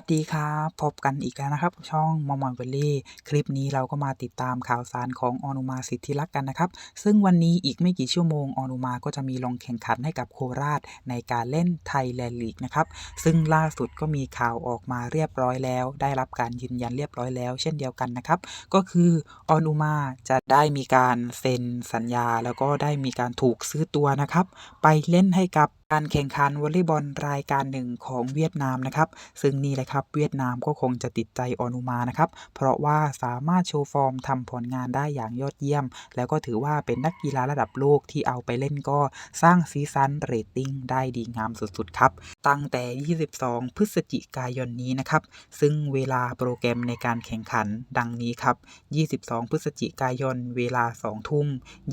วัสดีครับ พบกันอีกแล้วนะครับ ช่องมอมอยเวลลี่คลิปนี้เราก็มาติดตามข่าวสารของออนุมาสิทธิลักษณ์กันนะครับ ซึ่งวันนี้อีกไม่กี่ชั่วโมงออนุมาก็จะมีลงแข่งขันให้กับโคราชในการเล่นไทยแลนด์ลีกนะครับ ซึ่งล่าสุดก็มีข่าวออกมาเรียบร้อยแล้ว ได้รับการยืนยันเรียบร้อยแล้ว เช่นเดียวกันนะครับ ก็คือออนุมาจะได้มีการเซ็นสัญญา แล้วก็ได้มีการถูกซื้อตัวนะครับ ไปเล่นให้กับ การแข่งขันวอลเลย์บอลรายการหนึ่งของเวียดนามนะครับ ซึ่งนี่แหละครับเวียดนามก็คงจะติดใจออนุมานะครับ เพราะว่าสามารถโชว์ฟอร์มทำผลงานได้อย่างยอดเยี่ยม แล้วก็ถือว่าเป็นนักกีฬาระดับโลกที่เอาไปเล่นก็สร้างซีซันเรตติ้งได้ดีงามสุดๆครับ ตั้งแต่ 22 พฤศจิกายนนี้นะครับ ซึ่งเวลาโปรแกรมในการแข่งขันดังนี้ครับ 22 พฤศจิกายน เวลา 2 ทุ่ม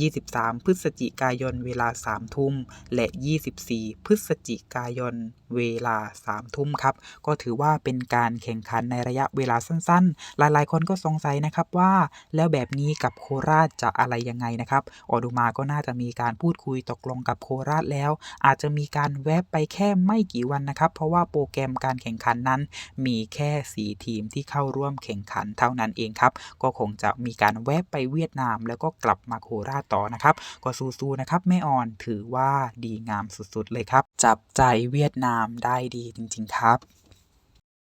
23 พฤศจิกายน เวลา 3 ทุ่ม และ 24พฤศจิกายนเวลา3ทุ่มครับ ก็ถือว่าเป็นการแข่งขันในระยะเวลาสั้นๆ หลายๆ คนก็สงสัยนะครับว่า แล้วแบบนี้กับโคราชจะอะไรยังไงนะครับ ออดูมาก็น่าจะมีการพูดคุยตกลงกับโคราชแล้ว อาจจะมีการแวบไปแค่ไม่กี่วันนะครับ เพราะว่าโปรแกรมการแข่งขันนั้น มีแค่ 4 ทีมที่เข้าร่วมแข่งขันเท่านั้นเองครับ ก็คงจะมีการแวบไปเวียดนาม แล้วก็กลับมาโคราชต่อนะครับ ก็สู้ๆนะครับแม่ออนถือว่าดีงามสุดๆเลยครับ จับใจเวียดนามได้ดีจริง ๆ ครับ